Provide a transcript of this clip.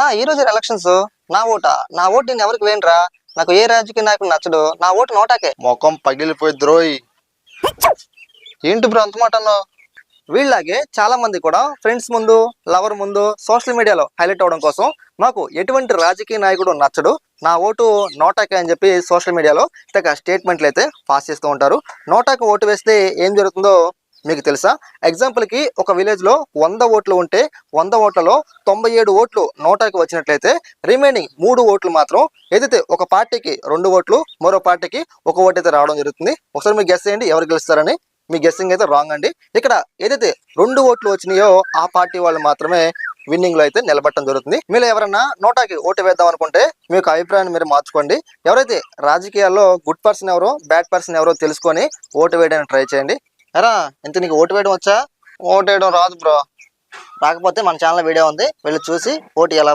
ఆ ఈ రోజు ఎలక్షన్స్ నా ఓటా? నా ఓటు నేను ఎవరికి వేయనురా? నాకు ఏ రాజకీయ నాయకుడు నచ్చడు. నా ఓటు నోటాకే. ముఖం పగిలిపోయి ద్రోయి. ఏంటి బ్రో అంత మాట అన్నావు? వీళ్ళలాగే చాలా మంది కూడా ఫ్రెండ్స్ ముందు లవర్ ముందు సోషల్ మీడియాలో హైలైట్ అవడం కోసం మాకు ఎటువంటి రాజకీయ నాయకుడు నచ్చడు. నా ఓటు నోటాకే అని చెప్పి సోషల్ మీడియాలో తెగ స్టేట్మెంట్లు అయితే పాస్ చేస్తూ ఉంటారు. నోటాకు ఓటు వేస్తే ఏం జరుగుతుందో మీకు తెలుసా? ఎగ్జాంపుల్కి ఒక విలేజ్లో వంద ఓట్లు ఉంటే వంద ఓట్లలో తొంభై ఏడు ఓట్లు నోటాకి వచ్చినట్లయితే రిమైనింగ్ మూడు ఓట్లు మాత్రం ఏదైతే ఒక పార్టీకి రెండు ఓట్లు మరో పార్టీకి ఒక ఓటు అయితే రావడం జరుగుతుంది. ఒకసారి మీరు గెస్ చేయండి ఎవరు గెలుస్తారని. మీ గెస్సింగ్ అయితే రాంగ్ అండి. ఇక్కడ ఏదైతే రెండు ఓట్లు వచ్చినాయో ఆ పార్టీ వాళ్ళు మాత్రమే విన్నింగ్లో అయితే నిలబడటం జరుగుతుంది. మీరు ఎవరన్నా నోటాకి ఓటు వేద్దాం అనుకుంటే మీ యొక్క అభిప్రాయాన్ని మీరు మార్చుకోండి. ఎవరైతే రాజకీయాల్లో గుడ్ పర్సన్ ఎవరో బ్యాడ్ పర్సన్ ఎవరో తెలుసుకొని ఓటు వేయడానికి ట్రై చేయండి. ఎరా ఇంత నీకు ఓటు వేయడం వచ్చా? ఓటు వేయడం రాదు బ్రో. రాకపోతే మన ఛానల్ వీడియో ఉంది వెళ్ళి చూసి ఓటు ఎలా